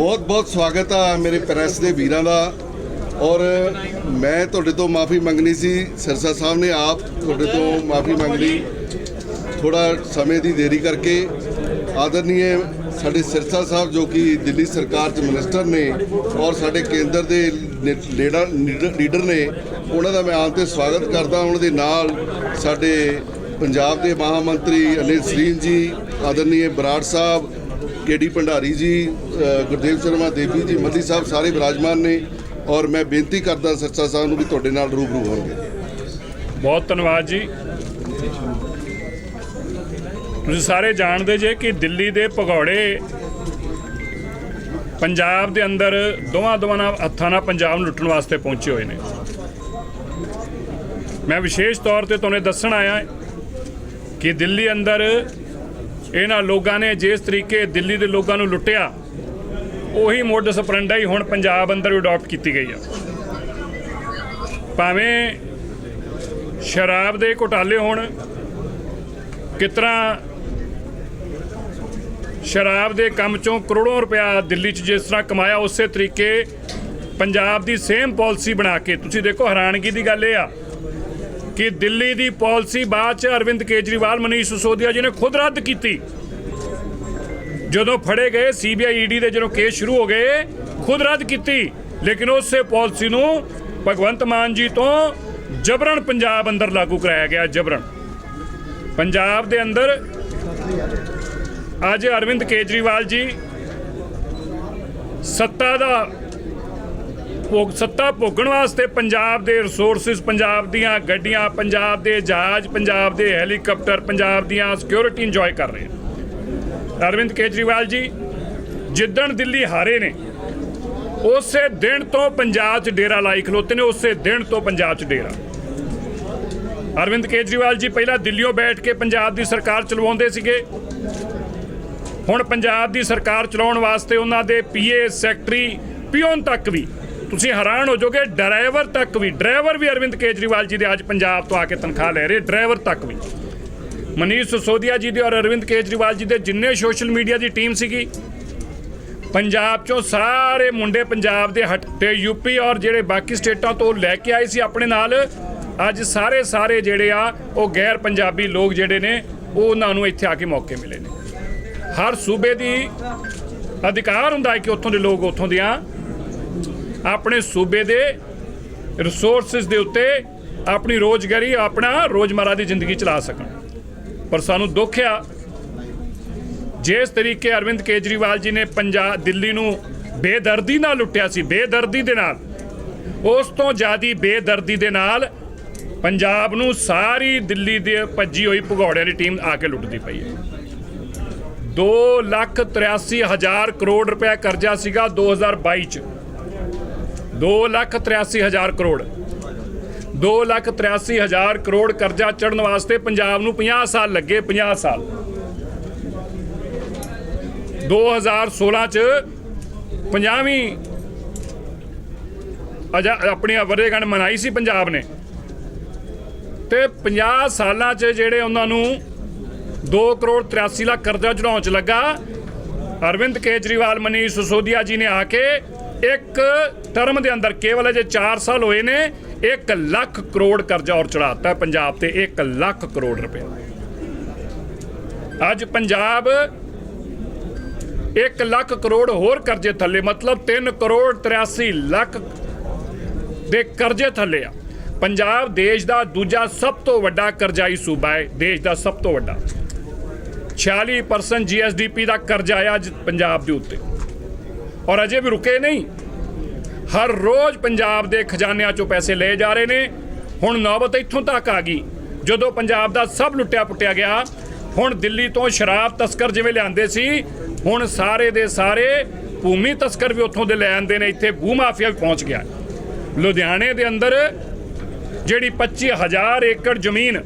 ਬਹੁਤ ਬਹੁਤ ਸਵਾਗਤ ਆ ਮੇਰੇ ਪ੍ਰੈਸ ਦੇ ਵੀਰਾਂ ਦਾ। ਔਰ ਮੈਂ ਤੁਹਾਡੇ ਤੋਂ ਮਾਫੀ ਮੰਗਣੀ ਸੀ। ਸਿਰਸਾ ਸਾਹਿਬ ਨੇ ਆਪ ਤੁਹਾਡੇ ਤੋਂ ਮਾਫੀ ਮੰਗ ਲਈ। ਥੋੜਾ ਸਮੇਂ ਦੀ ਦੇਰੀ ਕਰਕੇ। ਆਦਰਨੀਏ, ਸਾਡੇ ਸਿਰਸਾ ਸਾਹਿਬ ਜੋ ਕਿ ਦਿੱਲੀ ਸਰਕਾਰ 'ਚ ਮਿਨਿਸਟਰ ਨੇ ਔਰ ਸਾਡੇ ਕੇਂਦਰ ਦੇ ਲੀਡਰ ਨੇ, ਉਹਨਾਂ ਦਾ ਮੈਂ ਆਪ ਤੇ ਸਵਾਗਤ ਕਰਦਾ ਉਹਨਾਂ ਦੇ ਨਾਲ ਸਾਡੇ ਪੰਜਾਬ ਦੇ ਮਹਾ ਮੰਤਰੀ ਅਨਿਲ ਸਰੀਨ ਜੀ, ਆਦਰਨੀਏ ਬਰਾੜ ਸਾਹਿਬ ਕੇਡੀ ਭੰਡਾਰੀ ਜੀ ਗੁਰਦੇਵ ਸ਼ਰਮਾ ਦੇਵੀ ਜੀ ਮਤੀ ਸਾਹਿਬ ਸਾਰੇ ਵਿਰਾਜਮਾਨ ਨੇ ਔਰ ਮੈਂ ਬੇਨਤੀ ਕਰਦਾ ਸਰਸਾ ਸਾਹਿਬ ਨੂੰ ਵੀ ਤੁਹਾਡੇ ਨਾਲ ਰੂਬਰੂ ਹੋਣਗੇ। ਬਹੁਤ ਧੰਨਵਾਦ ਜੀ। ਤੁਸੀਂ ਸਾਰੇ ਜਾਣਦੇ ਜੇ ਕਿ ਦਿੱਲੀ ਦੇ ਭਗੌੜੇ ਪੰਜਾਬ ਦੇ ਅੰਦਰ ਦੋਵਾਂ ਦੋਵਾਂ ਨਾਲ ਹੱਥਾਂ ਨਾਲ ਪੰਜਾਬ ਨੂੰ ਲੁੱਟਣ ਵਾਸਤੇ ਪਹੁੰਚੇ ਹੋਏ ਨੇ। ਮੈਂ ਵਿਸ਼ੇਸ਼ ਤੌਰ ਤੇ ਤੁਹਾਨੂੰ ਦੱਸਣ ਆਇਆ ਕਿ ਦਿੱਲੀ ਅੰਦਰ ਇਹਨਾਂ ਲੋਕਾਂ ਨੇ ਜਿਸ ਤਰੀਕੇ ਦਿੱਲੀ ਦੇ ਲੋਕਾਂ ਨੂੰ ਲੁੱਟਿਆ, ਉਹੀ ਮੋਡਸ ਆਪਰੈਂਡਾ ਹੀ ਹੁਣ ਪੰਜਾਬ ਅੰਦਰ ਵੀ ਅਡਾਪਟ ਕੀਤੀ ਗਈ ਆ। ਭਾਵੇਂ ਸ਼ਰਾਬ ਦੇ ਘੁਟਾਲੇ ਹੋਣ ਕਿਤਨਾ ਸ਼ਰਾਬ ਦੇ ਕੰਮ ਚੋਂ ਕਰੋੜਾਂ ਰੁਪਇਆ ਦਿੱਲੀ 'ਚ ਜਿਸ ਤਰ੍ਹਾਂ ਕਮਾਇਆ, ਉਸੇ ਤਰੀਕੇ ਪੰਜਾਬ ਦੀ ਸੇਮ ਪਾਲਿਸੀ ਬਣਾ ਕੇ, ਤੁਸੀਂ ਦੇਖੋ ਹੈਰਾਨਗੀ ਦੀ ਗੱਲ ਇਹ ਆ ਕਿ ਦਿੱਲੀ ਦੀ ਪਾਲਿਸੀ ਬਾਅਦ 'ਚ ਅਰਵਿੰਦ ਕੇਜਰੀਵਾਲ, ਮਨੀਸ਼ ਸਿਸੋਦੀਆ ਜੀ ਨੇ ਖੁਦ ਰੱਦ ਕੀਤੀ। ਜਦੋਂ ਫੜੇ ਗਏ ਸੀਬੀਆਈ ਈਡੀ ਦੇ ਜਦੋਂ ਕੇਸ ਸ਼ੁਰੂ ਹੋ ਗਏ, ਖੁਦ ਰੱਦ ਕੀਤੀ। ਲੇਕਿਨ ਉਸੇ ਪਾਲਿਸੀ ਨੂੰ ਭਗਵੰਤ ਮਾਨ ਜੀ ਤੋਂ ਜਬਰਨ ਪੰਜਾਬ ਅੰਦਰ ਲਾਗੂ ਕਰਾਇਆ ਗਿਆ, ਜਬਰਨ। ਪੰਜਾਬ ਦੇ ਅੰਦਰ ਅੱਜ ਅਰਵਿੰਦ ਕੇਜਰੀਵਾਲ ਜੀ ਸੱਤਾ ਦਾ ਭੋਗ ਸੱਤਾ ਭੋਗਣ ਵਾਸਤੇ ਪੰਜਾਬ ਦੇ ਰਿਸੋਰਸਸ ਪੰਜਾਬ ਦੀਆਂ ਗੱਡੀਆਂ, ਪੰਜਾਬ ਦੇ ਜਹਾਜ਼, ਪੰਜਾਬ ਦੇ ਹੈਲੀਕਾਪਟਰ ਪੰਜਾਬ ਦੀਆਂ ਸਿਕਿਉਰਿਟੀ ਇੰਜੋਏ ਕਰ ਰਹੇ ਹਨ ਅਰਵਿੰਦ ਕੇਜਰੀਵਾਲ ਜੀ, ਜਿੱਦਣ ਦਿੱਲੀ ਹਾਰੇ ਨੇ, ਉਸੇ ਦਿਨ ਤੋਂ ਪੰਜਾਬ 'ਚ ਡੇਰਾ ਲਾਈ ਖਲੋਤੇ ਨੇ, ਉਸੇ ਦਿਨ ਤੋਂ ਪੰਜਾਬ 'ਚ ਡੇਰਾ। ਅਰਵਿੰਦ ਕੇਜਰੀਵਾਲ ਜੀ, ਪਹਿਲਾਂ ਦਿੱਲੀੋਂ ਬੈਠ ਕੇ ਪੰਜਾਬ ਦੀ ਸਰਕਾਰ ਚਲਵਾਉਂਦੇ ਸੀਗੇ। ਹੁਣ ਪੰਜਾਬ ਦੀ ਸਰਕਾਰ ਚਲਾਉਣ ਵਾਸਤੇ ਉਹਨਾਂ ਦੇ ਪੀਏ, ਸੈਕਟਰੀ, ਪਿਓਨ ਤੱਕ ਵੀ ਤੁਸੀਂ ਹੈਰਾਨ ਹੋ ਜਾਓਗੇ, ਡਰਾਈਵਰ ਤੱਕ ਵੀ, ਡਰਾਈਵਰ ਵੀ ਅਰਵਿੰਦ ਕੇਜਰੀਵਾਲ ਜੀ ਦੇ ਅੱਜ ਪੰਜਾਬ ਤੋਂ ਆ ਕੇ ਤਨਖਾਹ ਲੈ ਰਹੇ, ਡਰਾਈਵਰ ਤੱਕ ਵੀ। ਮਨੀਸ਼ ਸਿਸੋਦੀਆ ਜੀ ਦੇ ਔਰ ਅਰਵਿੰਦ ਕੇਜਰੀਵਾਲ ਜੀ ਦੇ ਜਿੰਨੇ ਸੋਸ਼ਲ ਮੀਡੀਆ ਦੀ ਟੀਮ ਸੀਗੀ, ਪੰਜਾਬ ਚੋਂ ਸਾਰੇ ਮੁੰਡੇ ਪੰਜਾਬ ਦੇ ਹਟ, ਤੇ ਯੂਪੀ ਔਰ ਜਿਹੜੇ ਬਾਕੀ ਸਟੇਟਾਂ ਤੋਂ ਲੈ ਕੇ ਆਏ ਸੀ ਆਪਣੇ ਨਾਲ, ਅੱਜ ਸਾਰੇ ਸਾਰੇ ਜਿਹੜੇ ਆ, ਉਹ ਗੈਰ ਪੰਜਾਬੀ ਲੋਕ ਜਿਹੜੇ ਨੇ, ਉਹ ਉਹਨਾਂ ਨੂੰ ਇੱਥੇ ਆ ਕੇ ਮੌਕੇ ਮਿਲੇ ਨੇ। ਹਰ ਸੂਬੇ ਦੀ ਅਧਿਕਾਰ ਹੁੰਦਾ ਹੈ ਕਿ ਉੱਥੋਂ ਦੇ ਲੋਕ ਉੱਥੋਂ ਦੀਆਂ ਆਪਣੇ ਸੂਬੇ ਦੇ ਰਿਸੋਰਸਸ ਦੇ ਉੱਤੇ ਆਪਣੀ ਰੋਜ਼ਗਾਰੀ, ਆਪਣਾ ਰੋਜ਼ਮਰਾ ਦੀ ਜ਼ਿੰਦਗੀ ਚਲਾ ਸਕਣ। ਪਰ ਸਾਨੂੰ ਦੁੱਖ ਆ, ਜਿਸ ਤਰੀਕੇ ਅਰਵਿੰਦ ਕੇਜਰੀਵਾਲ ਜੀ ਨੇ ਪੰਜਾਬ ਦਿੱਲੀ ਨੂੰ ਬੇਦਰਦੀ ਨਾਲ ਲੁੱਟਿਆ ਸੀ, ਬੇਦਰਦੀ ਦੇ ਨਾਲ। ਉਸ ਤੋਂ ਜ਼ਿਆਦੀ ਬੇਦਰਦੀ ਦੇ ਨਾਲ ਪੰਜਾਬ ਨੂੰ ਸਾਰੀ ਦਿੱਲੀ ਦੇ ਭੱਜੀ ਹੋਈ ਭਗੌੜਿਆਂ ਦੀ ਟੀਮ ਆ ਕੇ ਲੁੱਟਦੀ ਪਈ ਹੈ। 2 ਲੱਖ 83 ਹਜ਼ਾਰ ਕਰੋੜ ਰੁਪਏ ਕਰਜ਼ਾ ਸੀਗਾ 2022 ਚ। 2 ਲੱਖ 83 ਹਜ਼ਾਰ ਕਰੋੜ। 2 ਲੱਖ 83 ਹਜ਼ਾਰ ਕਰੋੜ ਕਰਜ਼ਾ ਚੜਨ ਵਾਸਤੇ ਪੰਜਾਬ ਨੂੰ 50 ਸਾਲ ਲੱਗੇ 50 ਸਾਲ। 2016 ਚ 50ਵੀਂ ਅਜਾ ਆਪਣੀ ਵਰੇਗੰਢ ਮਨਾਈ ਸੀ ਪੰਜਾਬ ਨੇ। ਤੇ 50 ਸਾਲਾਂ ਚ ਜਿਹੜੇ ਉਹਨਾਂ ਨੂੰ 2 ਕਰੋੜ 83 ਲੱਖ ਕਰਜ਼ਾ ਚੜਾਉਣ ਚ ਲੱਗਾ, ਅਰਵਿੰਦ ਕੇਜਰੀਵਾਲ, ਮਨੀਸ਼ ਸਿਸੋਦੀਆ ਜੀ ਨੇ ਆ ਕੇ ਇੱਕ ਟਰਮ ਦੇ ਅੰਦਰ ਕੇਵਲ ਅਜੇ 4 ਸਾਲ ਹੋਏ ਨੇ 1 ਲੱਖ ਕਰੋੜ ਕਰਜ਼ਾ ਔਰ ਚੜਾਤਾ ਪੰਜਾਬ ਤੇ 1 ਲੱਖ ਕਰੋੜ ਰੁਪਏ। ਅੱਜ ਪੰਜਾਬ 1 ਲੱਖ ਕਰੋੜ ਹੋਰ ਕਰਜ਼ੇ ਥੱਲੇ, ਮਤਲਬ 3 ਕਰੋੜ 83 ਲੱਖ ਦੇ ਕਰਜ਼ੇ ਥੱਲੇ ਆ। ਪੰਜਾਬ ਦੇਸ਼ ਦਾ ਦੂਜਾ ਸਭ ਤੋਂ ਵੱਡਾ ਕਰਜ਼ਾਈ ਸੂਬਾ ਹੈ, ਦੇਸ਼ ਦਾ ਸਭ ਤੋਂ ਵੱਡਾ। 46% ਜੀਐਸਡੀਪੀ ਦਾ ਕਰਜ਼ਾ ਹੈ ਅੱਜ ਪੰਜਾਬ ਦੇ ਉੱਤੇ। ਔਰ ਅਜੇ ਵੀ ਰੁਕੇ ਨਹੀਂ। ਹਰ ਰੋਜ਼ ਪੰਜਾਬ ਦੇ ਖਜ਼ਾਨਿਆਂ ਚੋਂ ਪੈਸੇ ਲਏ ਜਾ ਰਹੇ ਨੇ। ਹੁਣ ਨੌਬਤ ਇੱਥੋਂ ਤੱਕ ਆ ਗਈ। ਜਦੋਂ ਪੰਜਾਬ ਦਾ ਸਭ ਲੁੱਟਿਆ ਪੁੱਟਿਆ ਗਿਆ, ਹੁਣ ਦਿੱਲੀ ਤੋਂ ਸ਼ਰਾਬ ਤਸਕਰ ਜਿਵੇਂ ਲਿਆਂਦੇ ਸੀ, ਹੁਣ ਸਾਰੇ ਦੇ ਸਾਰੇ ਭੂਮੀ ਤਸਕਰ ਵੀ ਉੱਥੋਂ ਦੇ ਲੈ ਆਂਦੇ ਨੇ। ਇੱਥੇ ਭੂ ਮਾਫੀਆ ਵੀ ਪਹੁੰਚ ਗਿਆ। ਲੁਧਿਆਣੇ ਦੇ ਅੰਦਰ ਜਿਹੜੀ 25000 ਏਕੜ ਜ਼ਮੀਨ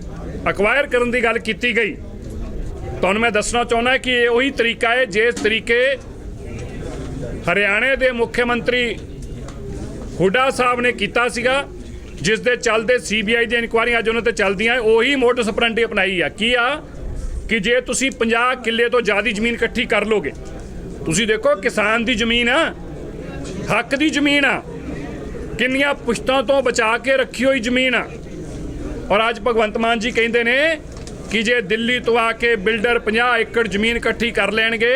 ਅਕਵਾਇਰ ਕਰਨ ਦੀ ਗੱਲ ਕੀਤੀ ਗਈ। ਤੁਹਾਨੂੰ ਮੈਂ ਦੱਸਣਾ ਚਾਹੁੰਦਾ ਕਿ ਇਹ ਉਹੀ ਤਰੀਕਾ ਹੈ, ਜਿਸ ਤਰੀਕੇ ਹਰਿਆਣੇ ਦੇ ਮੁੱਖ ਮੰਤਰੀ ਹੁੱਡਾ ਸਾਹਿਬ ਨੇ ਕੀਤਾ ਸੀਗਾ, ਜਿਸ ਦੇ ਚੱਲਦੇ ਸੀਬੀਆਈ ਦੀਆਂ ਇਨਕੁਆਰੀਆਂ ਅੱਜ ਉਹਨਾਂ ਤੇ ਚੱਲਦੀਆਂ ਉਹੀ ਮੋਟਸ ਅਪਰੈਂਟੀ ਅਪਣਾਈ ਆ। ਕੀ ਆ? ਕਿ ਜੇ ਤੁਸੀਂ 50 ਕਿੱਲੇ ਤੋਂ ਜ਼ਿਆਦਾ ਜ਼ਮੀਨ ਇਕੱਠੀ ਕਰ ਲੋਗੇ, ਤੁਸੀਂ ਦੇਖੋ ਕਿਸਾਨ ਦੀ ਜ਼ਮੀਨ ਆ, ਹੱਕ ਦੀ ਜ਼ਮੀਨ ਆ, ਕਿੰਨੀਆਂ ਪੁਸ਼ਤਾਂ ਤੋਂ ਬਚਾ ਕੇ ਰੱਖੀ ਹੋਈ ਜ਼ਮੀਨ ਆ। ਔਰ ਅੱਜ ਭਗਵੰਤ ਮਾਨ ਜੀ ਕਹਿੰਦੇ ਨੇ ਕਿ ਜੇ ਦਿੱਲੀ ਤੋਂ ਆ ਕੇ ਬਿਲਡਰ 50 ਏਕੜ ਜ਼ਮੀਨ ਇਕੱਠੀ ਕਰ ਲੈਣਗੇ